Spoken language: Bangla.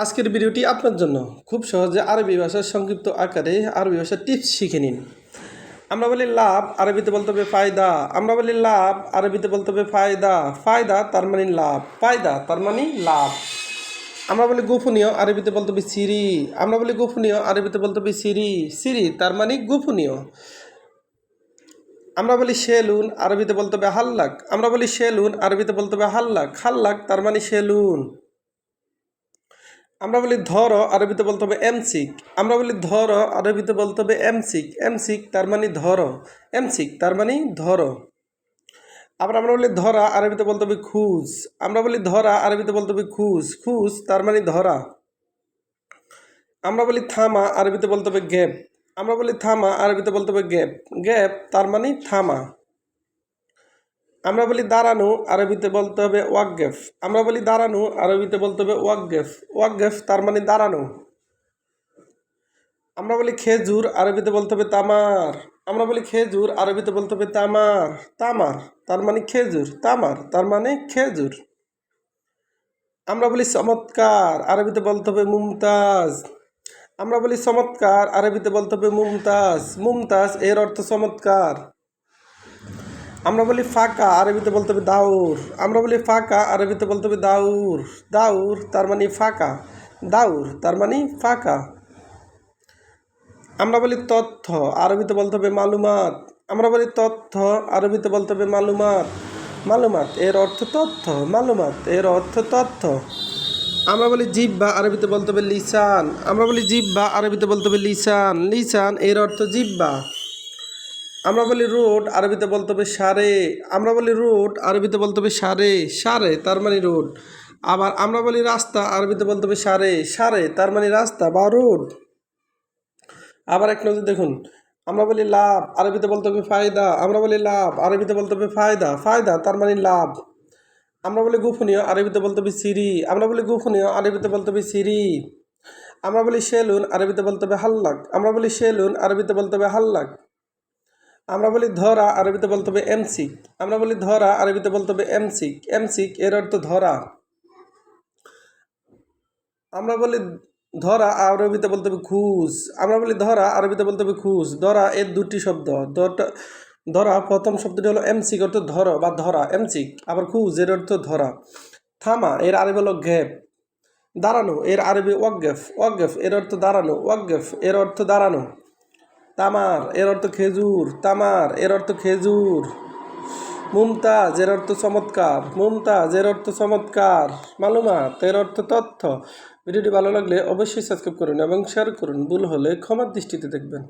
আজকের ভিডিওটি আপনার জন্য। খুব সহজে আরবি ভাষার সংক্ষিপ্ত আকারে আরবি ভাষার টিপস শিখে নিন। আমরা বলি লাভ, আরবিতে বলতে হবে ফায়দা। আমরা বলি লাভ, আরবিতে বলতে হবে ফায়দা। ফায়দা তার মানে লাভ। ফায়দা তার মানে লাভ। আমরা বলি গোপনীয়, আরবিতে বলতে হবে সিরি। আমরা বলি গোপনীয়, আরবিতে বলতে হবে সিরি। সিরি তার মানে গোপনীয়। আমরা বলি সেলুন, আরবিতে বলতে হবে হাল্লাক। আমরা বলি সেলুন, আরবিতে বলতে হবে হাল্লাক। হাল্লাক তার মানে সেলুন। আমরা বলি ধর, আরবিতে বলতে হবে এমসিক। আমরা বলি ধর, আরবিতে বলতে হবে এমসিক। এমসিক তার মানে ধর। এমসিক তার মানে ধর। আবার আমরা বলি ধরা, আরবিতে বলতে হবে খুঁজ আমরা বলি ধরা, আরবিতে বলতে হবে খুঁজ খুঁজ তার মানে ধরা। আমরা বলি থামা, আরবিতে বলতে হবে গ্যাপ। আমরা বলি থামা, আরবিতে বলতে হবে গ্যাপ। গ্যাপ তার মানে থামা। আমরা বলি দাঁড়ানো, আরবিতে বলতে হবে ওয়াকগেফ। আমরা বলি দাঁড়ানো, আরবিতে বলতে হবে ওয়াকগেফ। ওয়াকগেফ তার মানে দাঁড়ানো। আমরা বলি খেজুর, আরবিতে বলতে হবে তামার। আমরা বলি খেজুর, আরবিতে বলতে হবে তামার। তামার, তার মানে খেজুর। তামার, তার মানে খেজুর। আমরা বলি চমৎকার, আরবিতে বলতে হবে মুমতাজ। আমরা বলি চমৎকার, আরবিতে বলতে হবে মুমতাজ। মুমতাজ এর অর্থ চমৎকার। আমরা বলি ফাঁকা, আরবিতে বলতে হবে দাউর। আমরা বলি ফাঁকা, আরবিতে বলতে হবে দাউর। দাউর তার মানে ফাঁকা। দাউর তার মানে ফাঁকা। আমরা বলি তথ্য, আরবিতে বলতে হবে মালুমাত। আমরা বলি তথ্য, আরবিতে বলতে হবে মালুমাত। মালুমাত এর অর্থ তথ্য, মালুমাত এর অর্থ তথ্য। আমরা বলি জিব্বা আরবিতে বলতে হবে লিসান। আমরা বলি জিব্বা আরবিতে বলতে হবে লিসান। লিসান এর অর্থ জিব্বা আমরা বলি রোড, আরবিতে বলতে হবে সারে। আমরা বলি রোড, আরবিতে বলতে হবে সারে। সারে, তার মানে রোড। আবার আমরা বলি রাস্তা, আরবিতে বলতে হবে সারে। সারে, তার মানে রাস্তা বা রোড। আবার এক নজর দেখুন আমরা বলি লাভ, আরবিতে বলতে হবে ফায়দা। আমরা বলি লাভ, আরবিতে বলতে হবে ফায়দা। ফায়দা, তার মানে লাভ। আমরা বলি গোপনীয়, আরবিতে বলতে হবে সিরি। আমরা বলি গোপনীয়, আরবিতে বলতে হবে সিরি। আমরা বলি সেলুন, আরবিতে বলতে হবে হাল্লাক। আমরা বলি সেলুন, আরবিতে বলতে হবে হাল্লাক। আমরা বলি ধরা, আরবিতে বলতে হবে এমসিক আমরা বলি ধরা, আরবিতে বলতে হবে এমসিক এমসিক এর অর্থ ধরা। আমরা বলি ধরা, আরবিতে বলতে হবে খুঁজ আমরা বলি ধরা, আরবিতে বলতে হবে খুঁজ ধরা এর দুটি শব্দ। ধরটা- ধরা প্রথম শব্দটি হলো এমসিক অর্থ ধর বা ধরা এমসিক আবার খুঁজ এর অর্থ ধরা। থামা, এর আরবি হলো গ্যাপ দাঁড়ানো, এর আরবি ওয়াকগেফ ওয়াকগেফ এর অর্থ দাঁড়ানো। ওয়াকগেফ এর অর্থ দাঁড়ানো। তামার, এর অর্থ খেজুর। তামার, এর অর্থ খেজুর। মুমতাজ, এর অর্থ চমৎকার। মুমতাজ, এর অর্থ চমৎকার। মালুমাত, এর অর্থ তথ্য। ভিডিওটি ভালো লাগলে অবশ্যই সাবস্ক্রাইব করুন এবং শেয়ার করুন। ভুল হলে ক্ষমার দৃষ্টিতে দেখবেন।